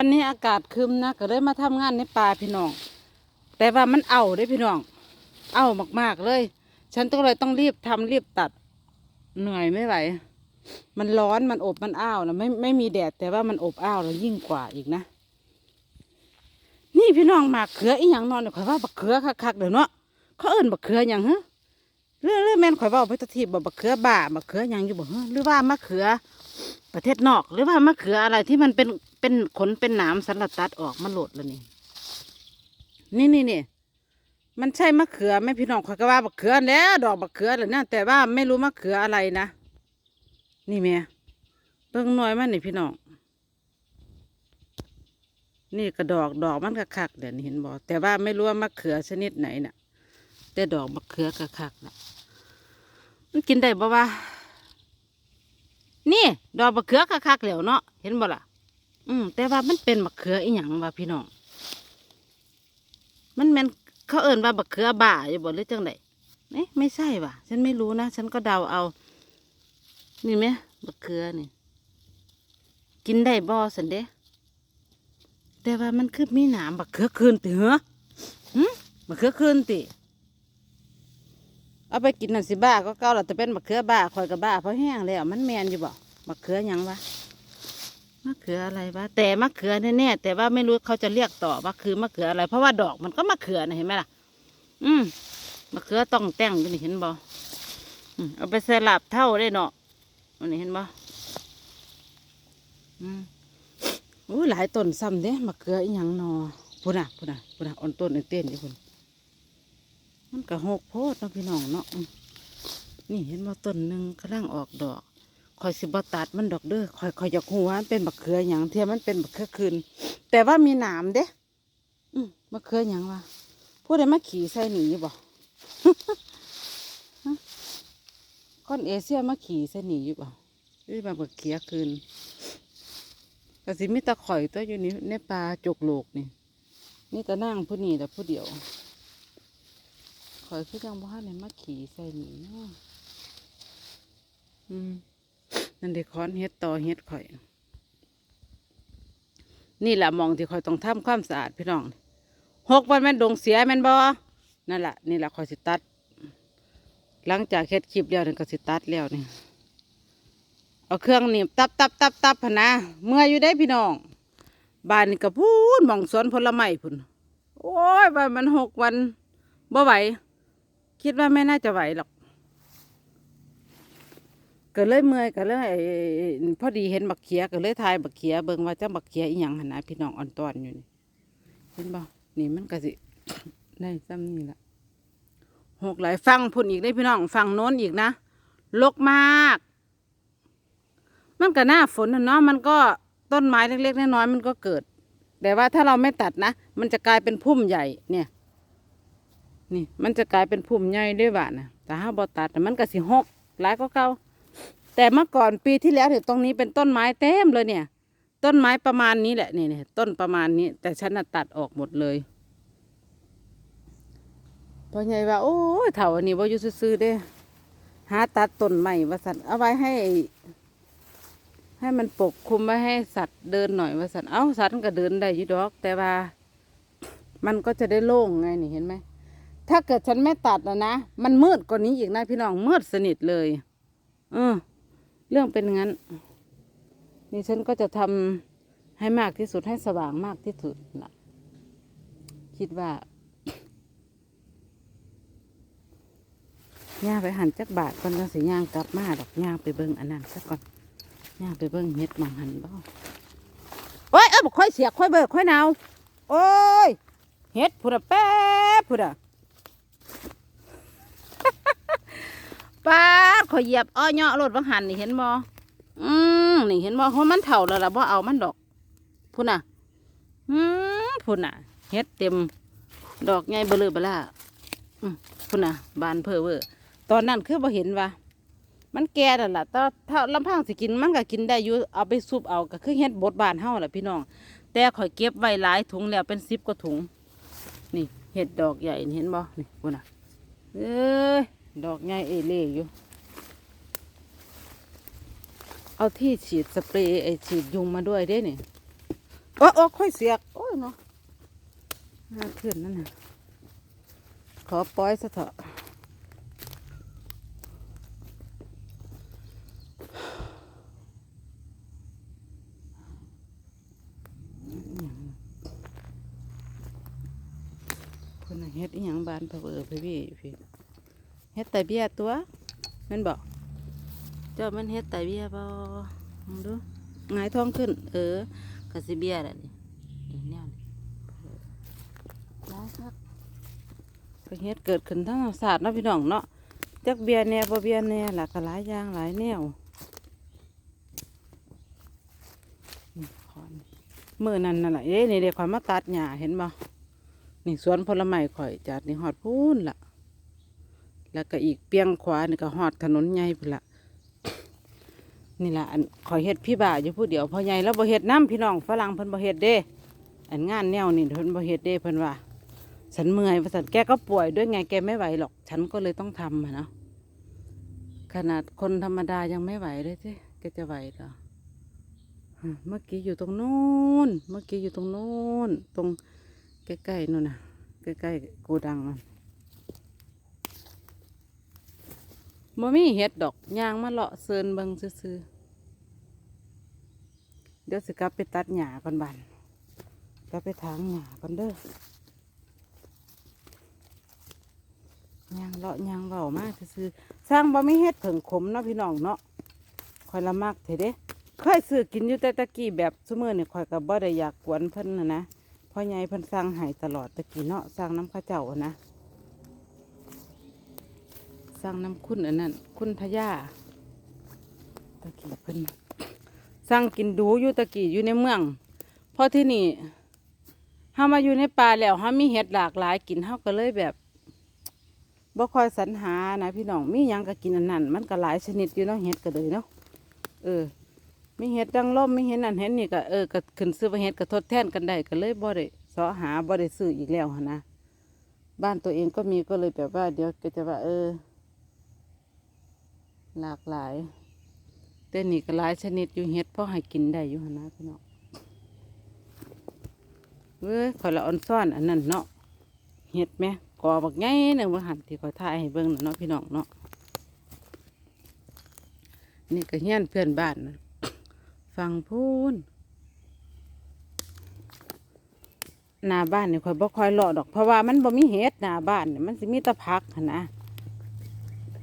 วันนี้อากาศครึมนะก็เลยมาทำงานในป่าพี่น้อง แต่ว่ามันเอาได้พี่น้อง เอามากๆเลย ฉันต้องเลยต้องรีบทำรีบตัด เหนื่อยไม่ไหว มันร้อนมันอบมันอ้าวนะไม่ไม่มีแดดแต่ว่ามันอบอ้าวแล้วยิ่งกว่าอีกนะ นี่พี่น้องหมากเขืออีหยังนอนเนี่ยข่อยว่าบักเขือคักๆเดี๋ยวเนาะเขาเอิ้นบักเขือหยังฮะเรื่องเรื่องแม่นข่อยว่าไปตะทีบอกบักเขือบ่าบักเขือหยังอยู่บ่ฮะหรือว่ามะเขือ ประเทศนอกหรือว่ามะเขืออะไรที่มันเป็นเป็นขนเป็นหนามสันหลัดตัดออกมาโหลดแล้วนี่นี่นี่นี่มันใช่มะเขือไหมพี่น้องข่อยก็ว่าบักเขือแล้วดอกบักเขือแหละนะแต่ว่าไม่รู้มะเขืออะไรนะนี่แม่เบิ่งหน่อยมันนี่พี่น้องนี่กระดอกดอกมันกระคักเดี๋ยวนี้เห็นบอกแต่ว่าไม่รู้ว่ามะเขือชนิดไหนน่ะ แต่ดอกมะเขือกระคักๆน่ะมันกินได้บ่วะ นี่ ดอกมะเขือกระคักๆแล้วเนาะเห็นบ่ล่ะ อืมแต่ว่ามันเป็นมะเขืออีหยังวะพี่น้อง มันแม่นเขาเอิ่นว่าบักเขือบ่าอยู่บ่หรือจังไดเอ๊ะไม่ใช่ว่ะ ฉันไม่รู้นะ ฉันก็เดาเอา นี่ไหมบักเขือนี่ กินได้บ่สันเด้แต่ว่ามันคือมีหนามบักเขือคืนติเหรอหึบักเขือคืนติเอาไปกินนั่นสิบ้าก็เก่าแล้วแต่เป็นบักเขือบ้าคอยกับบ้าเพราะแห้งแล้วมันแมนอยู่บ่ บักเขือยังวะมะเขืออะไรวะแต่มะเขือแน่ๆแต่ว่าไม่รู้เขาจะเรียกต่อว่าคือมะเขืออะไร เพราะว่าดอกมันก็มะเขือนะเห็นไหมล่ะ อืมมะเขือต้องแต่งอยู่นี่เห็นบ่อืมเอาไปสลาบเท่าได้เนาะอันนี้เห็นบ่อืมโอ้หลายต้นซ้ำเด้มะเขืออีหยังหนอพุ่นน่ะพุ่นน่ะพุ่นน่ะอ่อนต้นออนเต้นอยู่พุ่นมันก็หกโพดเนาะพี่น้องเนาะนี่เห็นบ่ต้นหนึ่งกำลังออกดอก คอยสิบตัดมันดอกเด้อคอยคอยอยากหัวมันเป็นบักเขืออย่างเทียมันเป็นบักเขือคืน แต่ว่ามีหนามเด้อืมบักเขืออย่างวะผู้ใดมาขี่ใส่หนีอยู่บ่ก้อนเอเชียมาขี่ใส่หนีอยู่บ่นี่มาบักเขือคืนก็สิมีตะข่อยตัวอยู่นี่ในปลาจกโลกนี่นี่ตะนั่งผู้นี้แต่ผู้เดียวข่อยคือจังบ่ฮันเนี่ยมาขี่ใส่หนีเนาะอืม นั่นเด็กค้อนเฮ็ดต่อเฮ็ดข่อย นี่แหละมองที่ข่อยต้องทำความสะอาดพี่น้องหกวันแม่นดงเสียแม่นบ่นั่นแหละนี่แหละข่อยสิตัด หลังจากเฮ็ดคลิปแล้วนี่ก็สิตัดแล้วนี่เอาเครื่องนี่ตับตับตับตับพนะเมื่อยอยู่ได้พี่น้องบ้านนี่ก็พูนมองสวนผลไม้พุ่นโอ้ยว่านมันหกวันบ่ไหวคิดว่าไม่น่าจะไหวหรอก ก็เลยเมื่อยก็เลยไอ้พอดีเห็นบักเขียก็เลยทายบักเขียเบิ่งว่าเจ้าบักเขียอีหยังหันนะพี่น้องอ่อนตอนอยู่นี่เห็นบ่นี่มันก็สิได้ซ้ำนี่ละหกหลายฟังพุ่นอีกได้พี่น้องฟังโน้นอีกนะลกมาก มันก็หน้าฝนเนาะมันก็ต้นไม้เล็กๆน้อยๆมันก็เกิด แต่ว่าถ้าเราไม่ตัดนะ มันจะกลายเป็นพุ่มใหญ่เนี่ย นี่มันจะกลายเป็นพุ่มใหญ่ด้วยว่านะแต่ถ้าบ่ตัดน่มันก็สิหกหลายก็เก่า แต่เมื่อก่อนปีที่แล้วเนี่ยตรงนี้เป็นต้นไม้เต็มเลยเนี่ย ต้นไม้ประมาณนี้แหละเนี่ยเนี่ยต้นประมาณนี้ แต่ฉันน่ะตัดออกหมดเลยพอใหญ่ว่าโอ้ยเถาอันนี้ว่าอยู่ซื่อๆเด้หาตัดต้นใหม่ว่าสันเอาไว้ให้ ให้มันปกคลุมไว้ให้สัตว์เดินหน่อยว่าสันเอ้าสัตว์ก็เดินได้ยูดอก แต่ว่า มันก็จะได้โล่งไงนี่เห็นไหมถ้าเกิดฉันไม่ตัดนะนะมันมืดกว่านี้อีกนะพี่น้องมืดสนิทเลยเออ เรื่องเป็นงั้นนี่ฉันก็จะทำให้มากที่สุดให้สว่างมากที่สุดนะคิดว่าย่างไปหันจักบาทก่อนจะสิย่างกลับมาดอกย่างไปเบิ้งอันนั้นสักก่อนย่างไปเบิ้งเฮ็ดมองหันบ่โอ้ยเอ้ยบอกค่อยเสียค่อยเบิกค่อยหนาวโอ้ยเฮ็ดพุดะแป๊บพุดะ ป้าดขอยเหยียบอ้อยเนาะรถวังหันนี่เห็นบ่อืมนี่เห็นบ่เพราะมันเถ่าแล้วล่ะบ่เอามันดอกพุ่นน่ะ อืมพุ่นน่ะเฮ็ดเต็ม ดอกใหญ่เบลอเบล่าอืมพุ่นน่ะ บานเพอเวอร์ตอนนั้นคือบ่เห็นว่ามันแก่แล้วล่ะแต่ถ้าลำพังสิกินมันก็กินได้อยู่เอาไปซุปเอาก็คือเฮ็ดบดบานเฮาแหละพี่น้อง แต่ข่อยเก็บไว้หลายถุงแล้วเป็นสิบกว่าถุง นี่เห็ดดอกใหญ่นี่เห็นบ่นี่พุ่นน่ะเอ้ย ดอกใหญ่เอเล่อยู่ เอาที่ฉีดสเปรย์ไอฉีดยุงมาด้วยเด้นี่โอ้โอ้ค่อยเสียก โอ้ยเนาะน่าขึ้นนั่นน่ะขอปล่อยซะเถอะเพิ่นเฮ็ดอีหยังบานเพอเออพี่พี่ เฮ็ดแต่เบี้ยตัวแม่นบอกเจ้ามันเฮ็ดแต่เบี้ยบ่ลองดูหงายท้องขึ้น เออกะสิเบี้ยแหละนี่นี่แนวนี่ได้ครับไปเฮ็ดเกิดขึ้นทั้งศาสตร์เนาะพี่น้องเนาะจักเบี้ยแหน่บ่เบี้ยแหน่หลากหลายอย่างหลายแนวนี่ขอนมื้อนั้นนั่นล่ะเอ้นี่เด็กข่อยมาตัดหญ้าเห็นบ่นี่สวนผลไม้ข่อยจากนี่ฮอดพูนละ แล้วก็อีกเปียงขวานี่ก็ฮอดถนนใหญ่พุ่นละนี่ละอันข่อยเฮ็ดพี่บ่าอยู่ผู้เดียวพอใหญ่แล้วบ่เฮ็ดน้ำพี่น้องฝรั่งเพิ่นบ่เฮ็ดเด้ อันงานแนวนี่เพิ่นบ่เฮ็ดเด้เพิ่นว่า ฉันเมื่อยว่าสันแกก็ป่วยด้วยไงแกไม่ไหวหรอก ฉันก็เลยต้องทำอะเนาะขนาดคนธรรมดายังไม่ไหวเลยสิแกจะไหวเหรอเมื่อกี้อยู่ตรงนู้นเมื่อกี้อยู่ตรงนู้นตรงใกล้ๆนู่นน่ะใกล้ๆโกดังมัน บ่มีเห็ดดอกยางมาเลาะเซินเบิงซื่อเดี๋ยวสิกลับไปตัดหญ้าก่อนบันกลับไปถางหญ้าก่อนเด้อยางเลาะยางเบามากซื่อสร้างบ่มีเห็ดเผิงขมเนาะพี่น้องเนาะคอยละมักเถอะเด้เคยซื้อกินอยู่แต่ตะกี้แบบซุมื้อนี่คอยกับบ่ได้อยากกวนเพิ่นนะนะพ่อใหญ่เพิ่นสั่งให้ตลอดตะกี้เนาะสั่งน้ำข้าวเจ้านะ สั่งน้ำคุณอันนั้นคุณพญาตะกี้เพิ่นสั่งกินดูอยู่ตะกี้อยู่ในเมืองเพราะที่นี่เฮามาอยู่ในป่าแล้วเฮามีเห็ดหลากหลายกินเฮาก็เลยแบบบ่คอยสรรหานะพี่น้องมีหยังก็กินอันนั้นมันก็หลายชนิดอยู่เนาะเห็ดก็เลยเนาะเออมีเห็ดดังล่มมีเห็ดนั่นเห็ดนี่ก็เออก็ขึ้นซื้อไปเห็ดก็ทดแทนกันได้ก็เลยบ่ได้เสาะหาบ่ได้ซื้ออีกแล้วนะบ้านตัวเองก็มีก็เลยแบบว่าเดี๋ยวก็จะว่าเออ หลากหลายแต่นี่ก็หลายชนิดอยู่เห็ดพอให้กินได้อยู่หนนะพี่น้องเว้ยขอยละอ่อนซ่อนอันนั้นเนาะเห็ดไหมกอบักใหญ่หนึ่งว่าหันที่ขอยถ่ายให้เบิ่งเนาะพี่น้องเนาะนี่ก็เฮียนเพื่อนบ้านนะฟังพูนหน้าบ้านเนี่ยข่อยบ่ค่อยเลาะดอกเพราะว่ามันบ่มีเห็ดหน้าบ้านเนี่ยมันสิมีแตะพักนะ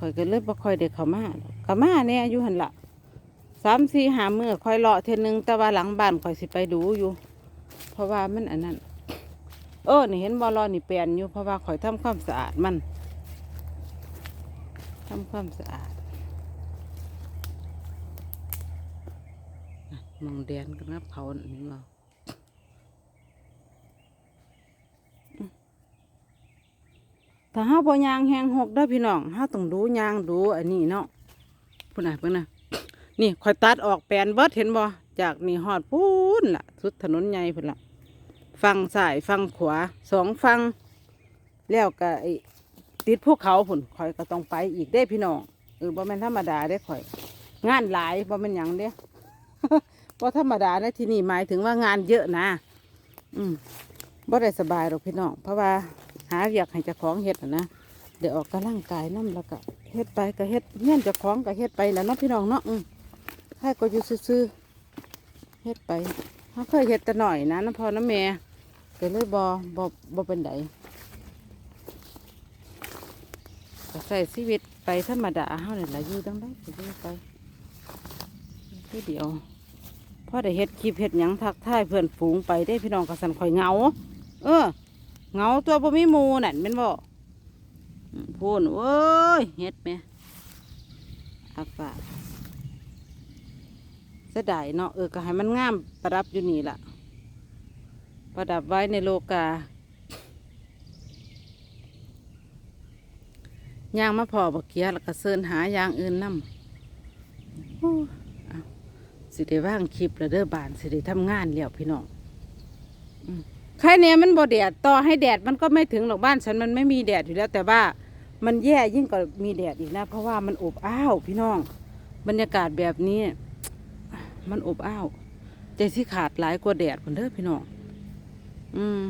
ข่อยก็เลยบ่ค่อยได้เข้ามาดอกเข้ามาเนี่ยอยู่หันละสามสี่หามือค่อยเลาะเทนึงแต่ว่าหลังบ้านข่อยสิไปดูอยู่ เพราะว่ามันอันนั้น เออนี่เห็นบ่รอนี่เปลี่ยนอยู่เพราะว่าข่อยทำความสะอาดมันทำความสะอาดมองแดนกันนะเผาหนึ่งเรา ถ้าเฮาบ่ยางแหงหกได้พี่น้องเฮาต้องดูยางดูอันนี้เนาะพุ่นน่ะเพิ่นน่ะนี่ข่อยตัดออกแปลนเบิดเห็นบ่จากนี่ฮอดพูนล่ะ สุดถนนใหญ่พุ่นล่ะฝั่งซ้ายฝั่งขวาสองฝั่งแล้วก็ไอติดภูเขาพุ่นข่อยก็ต้องไปอีกเด้พี่น้องเออบ่แม่นธรรมดาเด้ข่อย งานหลายบ่แม่นหยังเด้ว่ธรรมดานะที่นี่หมายถึงว่างานเยอะนะ อืมบ่ได้สบายหรอกพี่น้องเพราะว่า หาอยากให้เจ้าของเฮ็ดนะเดี๋ยวออกกำลังกายน้ำแล้วก็เฮ็ดไปก็เฮ็ดเงี้ยเจ้าของก็เฮ็ดไปแล้วเนาะพี่น้องเนาะให้ก็อยู่ซื่อเฮ็ดไปเขาเคยเฮ็ดแต่หน่อยนะน้ำพอน้ำแม่ก็เลยบ่บ่บ่เป็นไดก็ใส่ชีวิตไปธรรมดาเฮาเนี่ยแหละอยู่ตั้งได้ก็อยู่ไปคือเดียวพอได้เฮ็ดคลิปเฮ็ดหยังทักทายเพื่อนฝูงไปได้พี่น้องกระสันข่อยเงา เออ เงาตัวบ่มีมูนั่นเป็นบ่อืมพูนโอ้ยเฮ็ดแหมอักฝาเสียดายเนาะเออก็ให้มันงามประดับอยู่นี่ล่ะ ประดับไว้ในโลกาย่างมาพอบักเกียแล้วก็เซินหาอย่างอื่นนำสิได้ว่างคลิปแล้วเด้อบานสิได้ทำงานแล้วพี่น้อง อืมใครเนี่ยมันบ่แดดต่อให้แดดมันก็ไม่ถึงหรอกบ้านฉันมันไม่มีแดดอยู่แล้ว แต่ว่ามันแย่ยิ่งกว่ามีแดดอีกนะ เพราะว่ามันอบอ้าวพี่น้อง บรรยากาศแบบนี้ มันอบอ้าวใจที่ขาดหลายกว่าแดดคนเด้อพี่น้อง อืม